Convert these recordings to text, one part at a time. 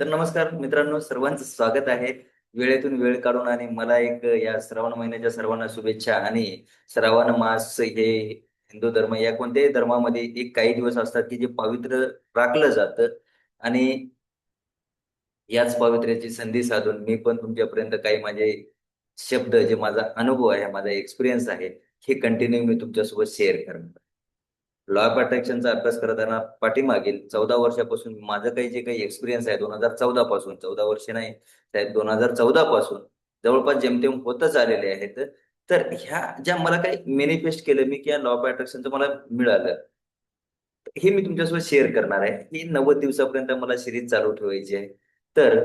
तर नमस्कार मित्रांनो सर्वांचं स्वागत आहे. वेळेतून वेळ काढून आणि मला एक या श्रावण महिन्याच्या सर्वांना शुभेच्छा आणि श्रावण मास हे हिंदू धर्म या कोणत्याही धर्मामध्ये एक काही दिवस असतात की जे पवित्र राखलं जातं. आणि याच पवित्र्याची संधी साधून मी पण तुमच्यापर्यंत काही माझे शब्द जे माझा अनुभव आहे माझा एक्सपिरियन्स आहे हे कंटिन्यू मी तुमच्यासोबत शेअर करणार लॉ ऑफ अट्रॅक्शनचा अभ्यास करताना पाठीमागील चौदा वर्षापासून माझं काही जे काही एक्सपिरियन्स आहे दोन हजार चौदा पासून चौदा वर्ष नाही साहेब दोन हजार चौदा पासून जवळपास जेमतेम होतच आलेले आहेत. तर ह्या ज्या मला काही मॅनिफेस्ट केलं मी की या लॉ ऑफ अट्रॅक्शनचं मला मिळालं हे मी तुमच्यासोबत शेअर करणार आहे. ही नव्वद दिवसापर्यंत मला सिरीज चालू ठेवायची आहे. तर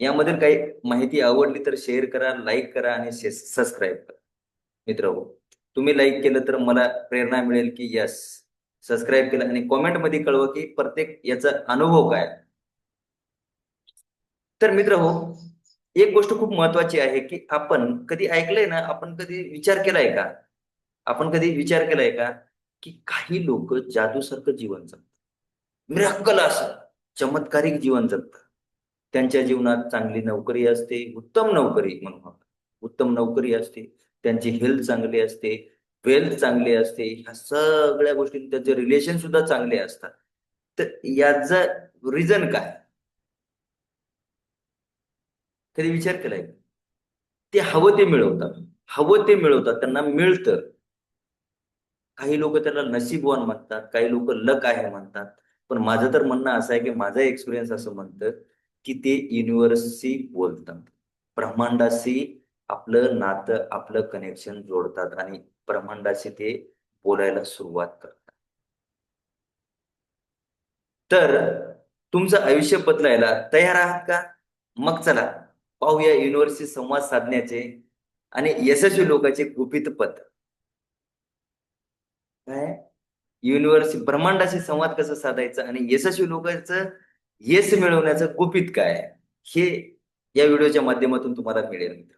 यामधील काही माहिती आवडली तर शेअर करा लाईक करा आणि सबस्क्राईब करा. मित्र हो तुम्ही लाईक केलं तर मला प्रेरणा मिळेल की यस सबस्क्राईब केलं आणि कॉमेंटमध्ये कळवा की प्रत्येक याचा अनुभव काय. तर मित्र हो एक गोष्ट खूप महत्वाची आहे की आपण कधी ऐकलंय ना आपण कधी विचार केलाय का? आपण कधी विचार केलाय का? की काही लोक जादूसारखं जीवन जगतात. मिराक्कल असं चमत्कारिक जीवन जगतात. त्यांच्या जीवनात चांगली नोकरी असते उत्तम नोकरी म्हणून. उत्तम नोकरी असते. त्यांची हेल्थ चांगली असते वेल्थ चांगली असते ह्या सगळ्या गोष्टी त्यांचे रिलेशन सुद्धा चांगले असतात. तर याचा रिझन काय? कधी विचार केलाय? ते हवं ते मिळवतात. हवं ते मिळवतात त्यांना मिळतं. काही लोक त्याला नशीबवान म्हणतात काही लोक लक आहे म्हणतात. पण माझं तर म्हणणं असं आहे की माझा एक्सपिरियन्स असं म्हणतं की ते युनिव्हर्सशी बोलतात. ब्रह्मांडाशी आपलं नातं आपलं कनेक्शन जोडतात आणि ब्रह्मांडाशी ते बोलायला सुरुवात करतात. तर तुमचं आयुष्य बदलायला तयार आहात का? मग चला पाहूया युनिव्हर्सशी संवाद साधण्याचे आणि यशस्वी लोकांचे गुपित पद. काय? युनिव्हर्स ब्रह्मांडाशी संवाद कसा साधायचा आणि यशस्वी लोकांचं यश मिळवण्याचं गुपित काय? हे या व्हिडिओच्या माध्यमातून तुम्हाला मिळेल मित्र.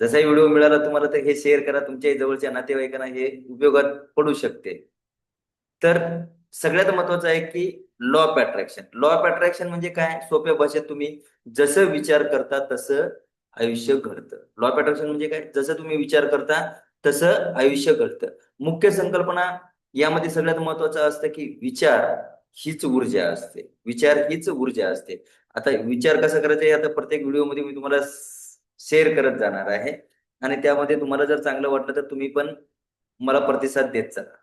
जसा व्हिडिओ मिळाला तुम्हाला तर हे शेअर करा. तुमच्या जवळच्या नातेवाईकांना हे उपयोगात पडू शकते. तर सगळ्यात महत्वाचं आहे की law of attraction law of attraction म्हणजे काय? सोप्या भाषेत तुम्ही जसं विचार करता तसं आयुष्य घडतं. लॉ ऑफ अट्रॅक्शन म्हणजे काय? जसं तुम्ही विचार करता तसं आयुष्य घडतं. मुख्य संकल्पना यामध्ये सगळ्यात महत्वाचं असतं की विचार हीच ऊर्जा असते. विचार हीच ऊर्जा असते. आता विचार कसा करायचा आता प्रत्येक व्हिडिओमध्ये मी तुम्हाला शेअर करत जाणार आहे. आणि त्यामध्ये तुम्हाला जर चांगलं वाटलं तर तुम्ही पण मला प्रतिसाद देत चला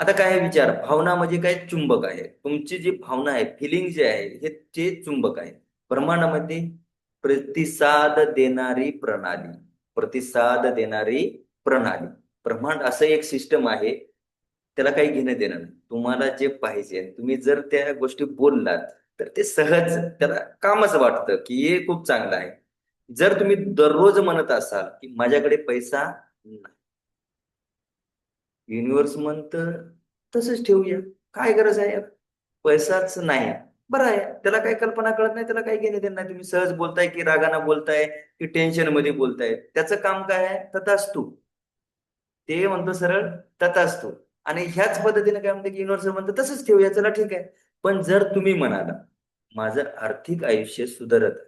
आता काय विचार? भावना म्हणजे काय? चुंबक आहे. तुमची जी भावना आहे फिलिंग जे आहे हे ते चुंबक आहे. ब्रह्मांडामध्ये प्रतिसाद देणारी प्रणाली. प्रतिसाद देणारी प्रणाली. ब्रह्मांड असं एक सिस्टम आहे त्याला काही घेणं देणं नाही. तुम्हाला जे पाहिजे तुम्ही जर त्या गोष्टी बोललात तर ते सहज त्याला कामच वाटतं की हे खूप चांगलं आहे. जर तुम्ही दररोज म्हणत असाल की माझ्याकडे पैसा नाही. युनिव्हर्स म्हणत तसंच ठेवूया. काय गरज आहे पैसाच नाही. बरं आहे. त्याला काही कल्पना कळत नाही त्याला काही घेणे देणं नाही. तुम्ही सहज बोलताय की रागाना बोलताय की टेन्शनमध्ये बोलताय. त्याचं काम काय आहे? तथास्तू. ते म्हणतो सरळ तथास्तू. आणि ह्याच पद्धतीने काय म्हणते की युनिव्हर्स म्हणतं तसंच ठेवूया. चला ठीक आहे. पण जर तुम्ही म्हणाला माझं आर्थिक आयुष्य सुधारत आहे.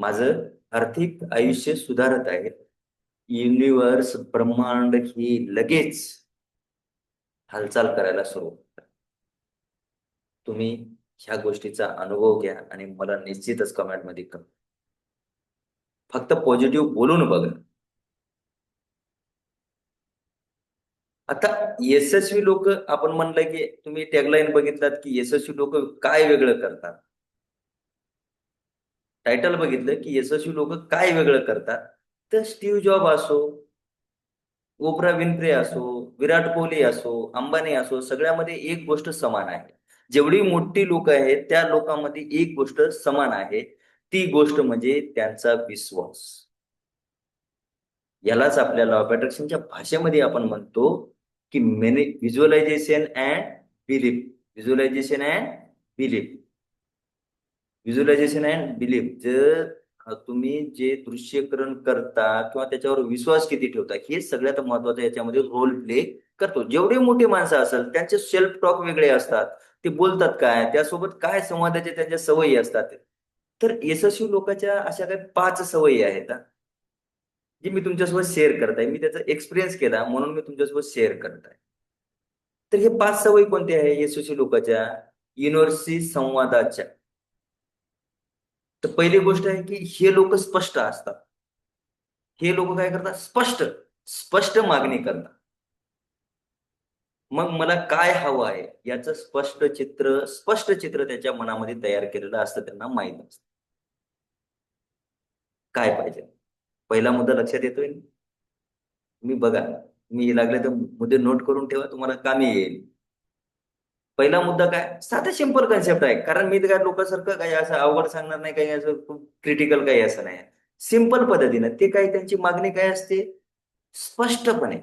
माझं आर्थिक आयुष्य सुधारत आहे. युनिव्हर्स ब्रह्मांड ही लगेच हालचाल करायला सुरू तुम्ही ह्या गोष्टीचा अनुभव घ्या आणि मला निश्चितच कमेंटमध्ये करा फक्त पॉझिटिव्ह बोलून बघा. आता यशस्वी लोक आपण म्हणलं की तुम्ही टॅगलाईन बघितलात की यशस्वी लोक काय वेगळं करतात? टायटल बघितलं की यशस्वी लोक काय वेगळं करतात? तर स्टीव्ह जॉब असो ओपरा विनप्रे असो विराट कोहली असो अंबानी असो सगळ्यामध्ये एक गोष्ट समान आहे. जेवढी मोठी लोक आहेत त्या लोकांमध्ये एक गोष्ट समान आहे. ती गोष्ट म्हणजे त्यांचा विश्वास. यालाच आपल्याला अट्रॅक्शनच्या भाषेमध्ये आपण म्हणतो की many visualisation and belief visualisation and belief visualisation and belief जर तुम्ही जे दृश्यकरण करता किंवा त्याच्यावर विश्वास किती ठेवता हे सगळ्यात महत्वाचं याच्यामध्ये रोल प्ले करतो. जेवढे मोठे माणसं असेल त्यांचे सेल्फ टॉक वेगळे असतात. ते बोलतात काय? त्यासोबत काय संवादाच्या त्यांच्या सवयी असतात? तर यशस्वी लोकांच्या अशा काही पाच सवयी आहेत जे मी तुमच्यासोबत शेअर करताय. मी त्याचा एक्सपिरियन्स केला म्हणून मी तुमच्यासोबत शेअर करताय. तर हे पाच सवयी कोणते आहे यशस्वी लोकांच्या? युनिव्हर्सिटी संवादाच्या. तर पहिली गोष्ट आहे की हे लोक स्पष्ट असतात. हे लोक काय करतात? स्पष्ट स्पष्ट मागणी करतात. मग मला काय हवं आहे? याचं स्पष्ट चित्र स्पष्ट चित्र त्याच्या मनामध्ये तयार केलेलं असतं त्यांना माहीत असत काय पाहिजे? पहिला मुद्दा लक्षात येतोय? मी बघा. मी लागले तर मुद्दे नोट करून ठेवा तुम्हाला कामी येईल. पहिला मुद्दा काय? साधा सिंपल कन्सेप्ट आहे. कारण मी तर काय लोकांसारखं काही असं अवघड सांगणार नाही काही असं खूप क्रिटिकल काही असं नाही. सिंपल पद्धतीनं ते काय त्यांची मागणी काय असते? स्पष्टपणे.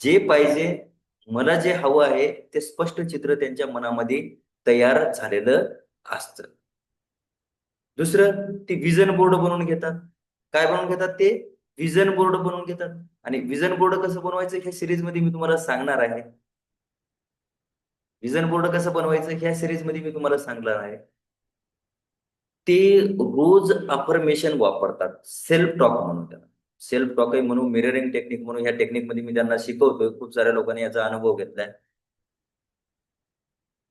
जे पाहिजे मला जे हवं आहे ते स्पष्ट चित्र त्यांच्या मनामध्ये तयार झालेलं असतं. दुसरं ते विजन बोर्ड बनवून घेतात. काय बनवून घेतात ते? विजन बोर्ड बनवून घेतात. आणि विजन बोर्ड कसं बनवायचं ह्या सिरीजमध्ये मी तुम्हाला सांगणार आहे. विजन बोर्ड कसं बनवायचं ह्या सिरीजमध्ये मी तुम्हाला सांगणार आहे. ते रोज अफर्मेशन वापरतात. सेल्फ टॉक म्हणून त्याला. सेल्फ टॉक म्हणून मिररिंग टेक्निक म्हणून ह्या टेक्निकमध्ये मी त्यांना शिकवतोय. खूप साऱ्या लोकांनी याचा अनुभव घेतलाय.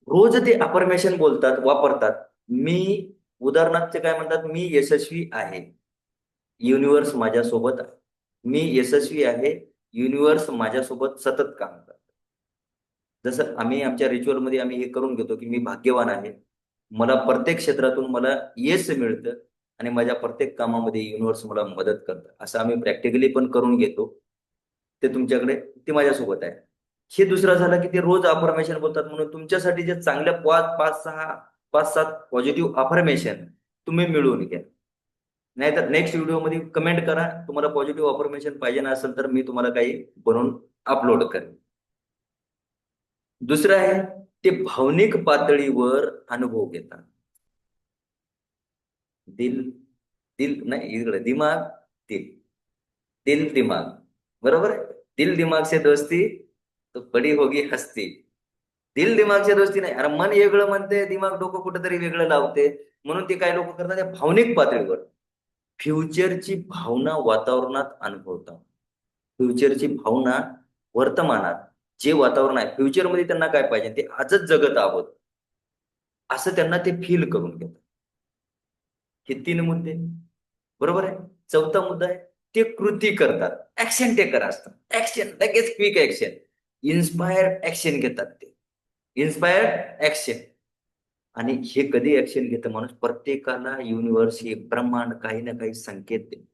रोज ते अफर्मेशन बोलतात वापरतात. मी उदाहरणार्थ काय म्हणतात मी यशस्वी आहे. युनिव्हर्स माझ्यासोबत आहे. मी यशस्वी आहे. युनिव्हर्स माझ्यासोबत सतत काम करत. जसं आम्ही आमच्या रिच्युअलमध्ये आम्ही हे करून घेतो की मी भाग्यवान आहे. मला प्रत्येक क्षेत्रातून मला यश मिळतं आणि माझ्या प्रत्येक कामामध्ये युनिव्हर्स मला मदत करतं. असं आम्ही प्रॅक्टिकली पण करून घेतो. ते तुमच्याकडे ते माझ्यासोबत आहे. हे दुसरं झालं की ते रोज अफर्मेशन बोलतात. म्हणून तुमच्यासाठी जे चांगल्या पाच पाच सहा पाच सात पॉझिटिव्ह अफर्मेशन तुम्ही मिळवून घ्या. नाहीतर नेक्स्ट व्हिडिओमध्ये कमेंट करा. तुम्हाला पॉझिटिव्ह अफर्मेशन पाहिजे ना असेल तर मी तुम्हाला काही बनवून अपलोड करेन. दुसरं आहे ते भावनिक पातळीवर अनुभव घेतात. दिल दिल नाही इकडे दिमाग दिल. दिल दिमाग. बरोबर दिल दिमाग से दोस्ती तो बडी होगी हस्ती. दिल दिमाग से दोस्ती नाही. अरे मन वेगळं म्हणते दिमाग डोकं कुठेतरी वेगळं लावते म्हणून ते काय लोक करतात भावनिक पातळीवर. फ्युचरची भावना वातावरणात अनुभवतात. फ्युचरची भावना वर्तमानात. जे वातावरण आहे फ्युचरमध्ये त्यांना काय पाहिजे? ते आजच जगत आहोत. असं त्यांना ते फील करून घेतात. हे तीन मुद्दे. बरोबर आहे? चौथा मुद्दा आहे ते कृती करतात. ऍक्शन टेकर असतात. ऍक्शन लगेच क्विक ऍक्शन इन्स्पायर्ड ऍक्शन घेतात ते. इन्स्पायर्ड ऍक्शन आणि हे कधी ऍक्शन घेतं माणूस? प्रत्येकाला युनिव्हर्स हे ब्रह्मांड काही ना काही संकेत देते.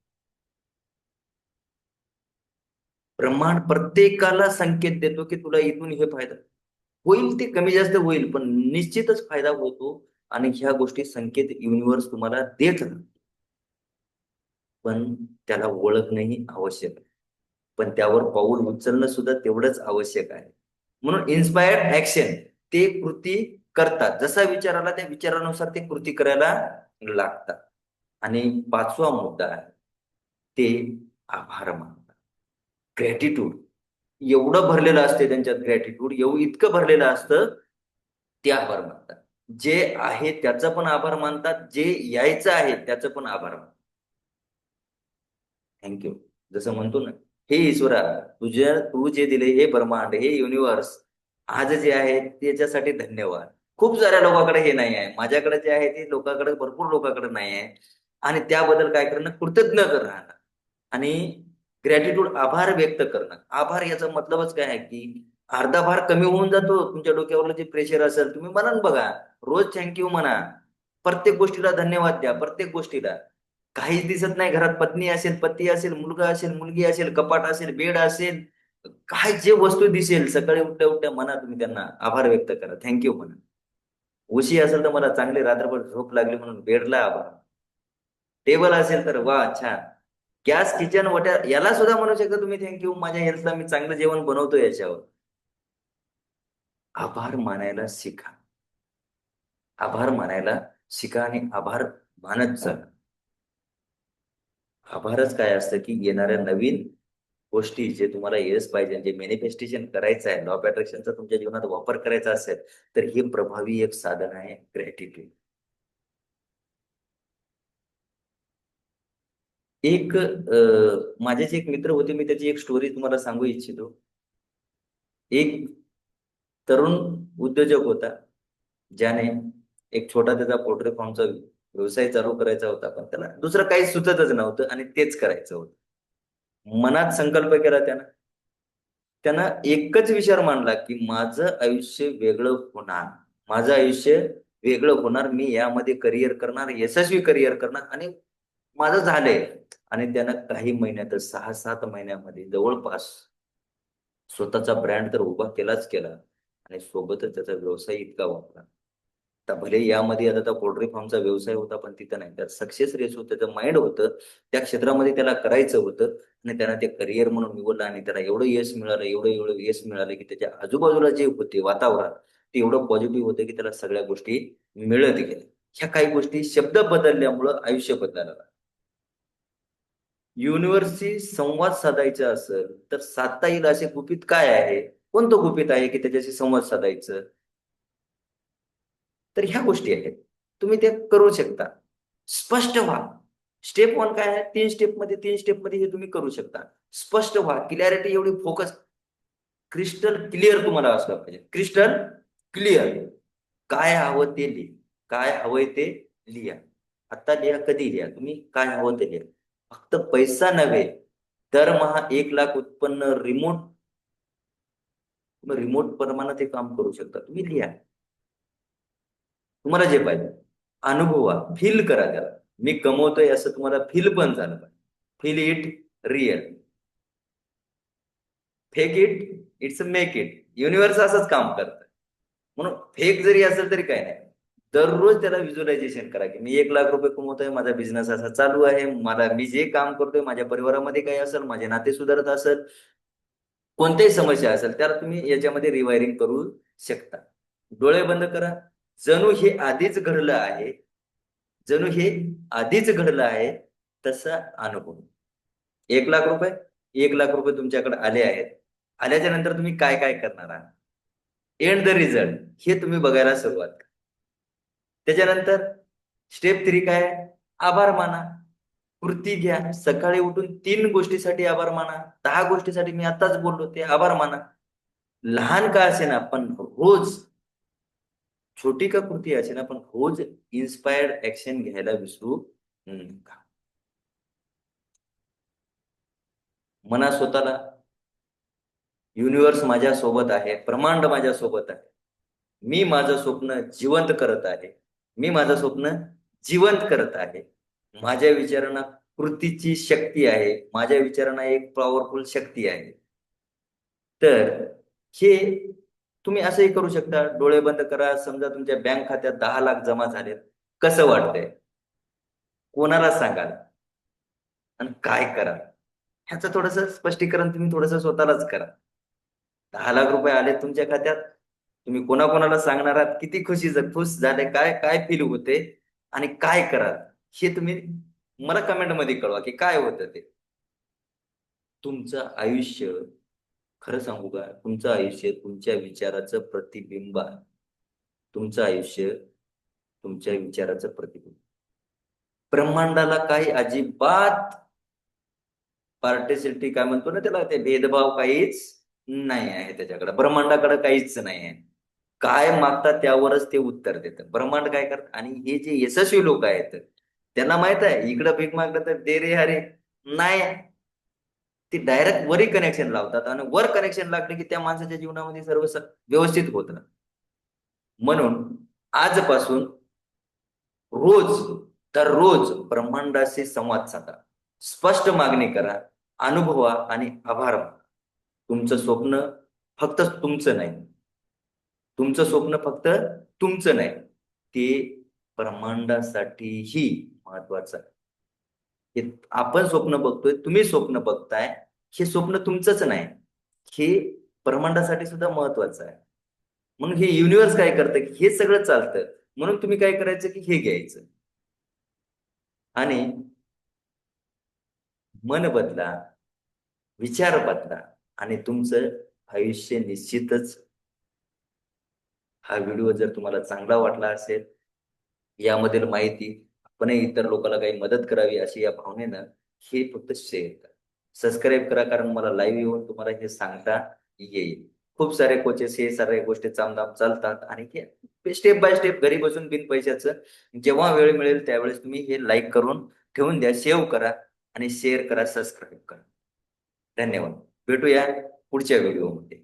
प्रमाण प्रत्येकाला संकेत देतो की तुला इथून हे फायदा होईल ते कमी जास्त होईल पण निश्चितच फायदा होतो आणि ह्या गोष्टी संकेत युनिव्हर्स तुम्हाला देत पण त्याला ओळखणंही आवश्यक आहे. पण त्यावर पाऊल उचलणं सुद्धा तेवढंच आवश्यक आहे. म्हणून इन्स्पायर्ड ऍक्शन ते कृती करतात. जसा विचार आला त्या विचारानुसार ते कृती करायला लागतात. आणि पाचवा मुद्दा आहे ते आभार मानतात ग्रॅटिट्यूड एवढं भरलेलं असते त्यांच्यात ग्रॅटिट्यूड एवढं इतकं भरलेलं असतं ते आभार मानतात. जे आहे त्याचा पण आभार मानतात जे यायचं आहे त्याचं पण आभार मानतात. थँक्यू जसं म्हणतो ना हे ईश्वरा तुझ्या तू जे दिले हे ब्रह्मांड हे युनिव्हर्स आज जे आहे त्याच्यासाठी धन्यवाद. खूप साऱ्या लोकांकडे हे नाही आहे. माझ्याकडे जे आहे ते लोकांकडे भरपूर लोकांकडे नाही आहे. आणि त्याबद्दल काय करणं कृतज्ञ राहणं. आणि ग्रॅटिट्यूड आभार व्यक्त करणं. आभार याचा मतलबच काय आहे की अर्धा भार कमी होऊन जातो. तुमच्या डोक्यावरलं जे प्रेशर असेल तुम्ही म्हणा बघा रोज थँक्यू म्हणा. प्रत्येक गोष्टीला धन्यवाद द्या प्रत्येक गोष्टीला. काहीच दिसत नाही घरात पत्नी असेल पती असेल मुलगा असेल मुलगी असेल कपाट असेल बेड असेल काय जे वस्तू दिसेल सकाळी उठल्या उठल्या म्हणा तुम्ही त्यांना आभार व्यक्त करा थँक्यू म्हणा. उशी असेल तर मला चांगली रात्रभर झोप लागली म्हणून बेडला आभार. टेबल असेल तर वा छान. गॅस किचन वट्या याला सुद्धा म्हणू शकता तुम्ही थँक्यू माझ्या हेल्थला मी चांगलं जेवण बनवतो याच्यावर. आभार मानायला शिका. आभार मानायला शिका आणि आभार मानत चला आभारच काय असतं की येणाऱ्या नवीन गोष्टी जे तुम्हाला येस पाहिजे जे मॅनिफेस्टेशन करायचं आहे लॉ ऑफ अट्रॅक्शनचा तुमच्या जीवनात वापर करायचा असेल तर हे प्रभावी एक साधन आहे ग्रॅटिट्यूड एक माझे जे एक मित्र होते मी त्याची एक स्टोरी तुम्हाला सांगू इच्छितो. एक तरुण उद्योजक होता ज्याने एक छोटा त्याचा पोल्ट्री फॉर्मचा व्यवसाय चालू करायचा होता पण त्याला दुसरं काही सुचतच नव्हतं आणि तेच करायचं होतं. मनात संकल्प केला त्यानं. त्यानं एकच विचार मांडला की माझं आयुष्य वेगळं होणार. माझं आयुष्य वेगळं होणार. मी यामध्ये करिअर करणार यशस्वी करिअर करणार आणि माझं झालंय. आणि त्यानं काही महिन्यातच सहा सात महिन्यामध्ये जवळपास स्वतःचा ब्रँड तर उभा केलाच केला. आणि सोबतच त्याचा व्यवसाय इतका वापरा आता भले यामध्ये आता त्या पोल्ट्री फार्मचा व्यवसाय होता पण तिथं नाही. त्यात सक्सेस रेस होतं त्याचं माइंड होतं. त्या क्षेत्रामध्ये त्याला करायचं होतं. आणि त्यांना ते करिअर म्हणून निवडलं आणि त्याला एवढं यश मिळालं एवढं एवढं यश मिळालं की त्याच्या आजूबाजूला जे होते वातावरण ते एवढं पॉझिटिव्ह होतं की त्याला सगळ्या गोष्टी मिळत गेल्या. ह्या काही गोष्टी शब्द बदलल्यामुळं आयुष्य बदलायला लागलं. युनिव्हर्सशी संवाद साधायचा असेल तर साधता येईल असे गुपित काय आहे? कोणतं गुपित आहे की त्याच्याशी संवाद साधायचं? तर ह्या गोष्टी आहेत. तुम्ही ते करू शकता. स्पष्ट व्हा. स्टेप वन काय आहे? तीन स्टेपमध्ये तीन स्टेपमध्ये हे तुम्ही करू शकता. स्पष्ट व्हा. क्लॅरिटी एवढी फोकस क्रिस्टल क्लिअर तुम्हाला असलं पाहिजे. क्रिस्टल क्लिअर काय हवं ते लिहा. काय हवंय ते लिहा. आता लिहा कधी लिहा? तुम्ही काय हवं ते लिहा. फक्त पैसा नव्हे दरमहा एक लाख उत्पन्न रिमोट रिमोट प्रमाणात हे काम करू शकता. तुम्ही लिहा. तुम्हाला जे पाहिजे. अनुभवा फील करा त्याला. मी कमवतोय असं तुम्हाला फील पण झालं पाहिजे. Feel it real fake it it's make it universe असंच काम करतं म्हणून फेक जरी असेल तरी काय नाही. दररोज त्याला व्हिज्युअलायझेशन करा की मी एक लाख रुपये कमवतोय माझा बिझनेस असा चालू आहे मला मी जे काम करतोय माझ्या परिवारामध्ये काही असेल माझे नाते सुधारत असेल कोणत्याही समस्या असेल त्याला तुम्ही याच्यामध्ये रिवायरिंग करू शकता. डोळे बंद करा. जणू हे आधीच घडलं आहे जणू हे आधीच घडलं आहे तसा अनुभव. एक लाख रुपये एक लाख रुपये तुमच्याकडे आले आहेत. आल्याच्यानंतर तुम्ही काय काय करणार आहात? एंड द रिझल्ट हे तुम्ही बघायला सुरुवात करा. त्याच्यानंतर स्टेप थ्री काय? आभार माना. कृती घ्या. सकाळी उठून तीन गोष्टीसाठी आभार माना. दहा गोष्टीसाठी मी आताच बोललो ते आभार माना. लहान का असे ना पण रोज. छोटी का कृती असे ना पण रोज इन्स्पायर्ड ऍक्शन घ्यायला विसरू नका. मना स्वतःला. युनिव्हर्स माझ्या सोबत आहे. ब्रह्मांड माझ्या सोबत आहे. मी माझं स्वप्न जिवंत करत आहे. मी माझं स्वप्न जिवंत करत आहे. माझ्या विचारांना कृतीची शक्ती आहे. माझ्या विचारांना एक पॉवरफुल शक्ती आहे. तर हे तुम्ही असंही करू शकता. डोळे बंद करा. समजा तुमच्या बँक खात्यात दहा लाख जमा झालेत. कसं वाटतंय? कोणाला सांगाल? आणि काय करा? ह्याचं थोडस स्पष्टीकरण तुम्ही थोडस स्वतःलाच करा. दहा लाख रुपये आले तुमच्या खात्यात. तुम्ही कोणाकोणाला सांगणार आहात? किती खुशी खुश झाले? काय काय फील होते? आणि काय करा हे तुम्ही मला कमेंटमध्ये कळवा की काय होतं ते. तुमचं आयुष्य खरं सांगू का? तुमचं आयुष्य तुमच्या विचाराचं प्रतिबिंब आहे. तुमचं आयुष्य तुमच्या विचाराचं प्रतिबिंब. ब्रह्मांडाला काही अजिबात पार्टिसिटी काय म्हणतो ना त्याला? ते भेदभाव काहीच नाही आहे त्याच्याकडे. ब्रह्मांडाकडे काहीच नाही आहे. काय मागतात त्यावरच ते उत्तर देतं ब्रह्मांड काय करत? आणि हे जे यशस्वी लोक आहेत त्यांना माहीत आहे इकडं भीक मागलं तर दे रे हरे नाही. ते डायरेक्ट वरी कनेक्शन लावतात आणि वर कनेक्शन लागले की त्या माणसाच्या जीवनामध्ये सर्व व्यवस्थित होत म्हणून आजपासून रोज दररोज ब्रह्मांडाशी संवाद साधा. स्पष्ट मागणी करा अनुभवा आणि आभार माना. तुमचं स्वप्न फक्त तुमचं नाही तुमचं स्वप्न फक्त तुमचं नाही ते ब्रह्मांडासाठीही महत्वाचं आहे. हे आपण स्वप्न बघतोय तुम्ही स्वप्न बघताय हे स्वप्न तुमचंच नाही हे ब्रह्मांडासाठी सुद्धा महत्वाचं आहे. म्हणून हे युनिव्हर्स काय करतं की हे सगळं चालतं म्हणून तुम्ही काय करायचं की हे घ्यायचं. आणि मन बदला विचार बदला आणि तुमचं आयुष्य निश्चितच हा व्हिडिओ जर तुम्हाला चांगला वाटला असेल यामधील माहिती आपणही इतर लोकांना काही मदत करावी अशी या भावनेनं हे फक्त शेअर करा. सबस्क्राईब करा कारण मला लाईव्ह येऊन तुम्हाला हे सांगता येईल. खूप सारे कोचेस हे सारे गोष्टी चामदाम चालतात आणि हे स्टेप बाय स्टेप घरी बसून बिन पैशाचं जेव्हा वेळ मिळेल त्यावेळेस तुम्ही हे लाईक करून ठेवून द्या सेव्ह करा आणि शेअर करा सबस्क्राईब करा. धन्यवाद. भेटूया पुढच्या व्हिडिओमध्ये